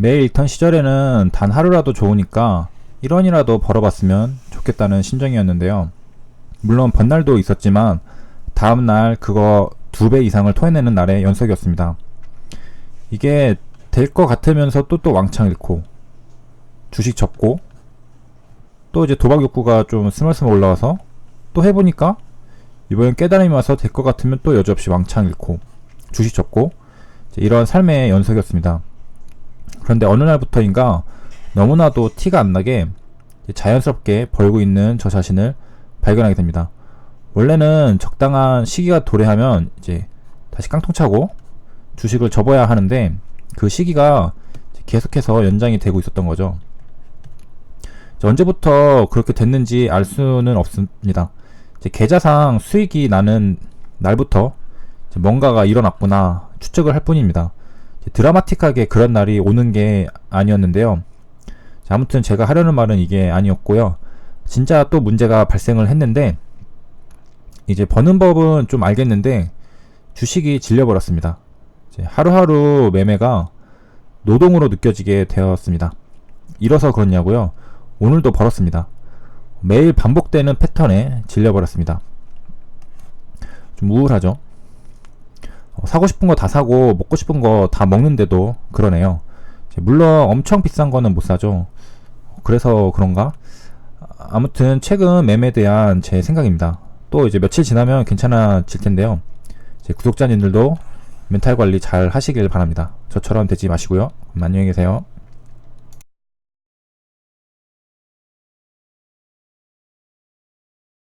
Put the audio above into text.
매일 읽던 시절에는 단 하루라도 좋으니까 1원이라도 벌어봤으면 좋겠다는 심정이었는데요. 물론 번날도 있었지만 다음날 그거 두 배 이상을 토해내는 날의 연속이었습니다. 이게 될 것 같으면서 또 또 왕창 잃고 주식 접고 또 이제 도박 욕구가 좀 스멀스멀 올라와서 또 해보니까 이번엔 깨달음이 와서 될 것 같으면 또 여지없이 왕창 잃고 주식 접고 이런 삶의 연속이었습니다. 그런데 어느 날부터인가 너무나도 티가 안 나게 자연스럽게 벌고 있는 저 자신을 발견하게 됩니다. 원래는 적당한 시기가 도래하면 이제 다시 깡통 차고 주식을 접어야 하는데 그 시기가 계속해서 연장이 되고 있었던 거죠. 언제부터 그렇게 됐는지 알 수는 없습니다. 계좌상 수익이 나는 날부터 뭔가가 일어났구나 추측을 할 뿐입니다. 드라마틱하게 그런 날이 오는 게 아니었는데요. 자, 아무튼 제가 하려는 말은 이게 아니었고요. 진짜 또 문제가 발생을 했는데 이제 버는 법은 좀 알겠는데 주식이 질려버렸습니다. 하루하루 매매가 노동으로 느껴지게 되었습니다. 이뤄서 그렇냐고요? 오늘도 벌었습니다. 매일 반복되는 패턴에 질려버렸습니다. 좀 우울하죠? 어, 사고 싶은 거 다 사고 먹고 싶은 거 다 먹는데도 그러네요. 물론 엄청 비싼 거는 못 사죠. 그래서 그런가? 아, 아무튼 최근 매매에 대한 제 생각입니다. 또 이제 며칠 지나면 괜찮아질 텐데요. 제 구독자님들도 멘탈 관리 잘 하시길 바랍니다. 저처럼 되지 마시고요. 안녕히 계세요.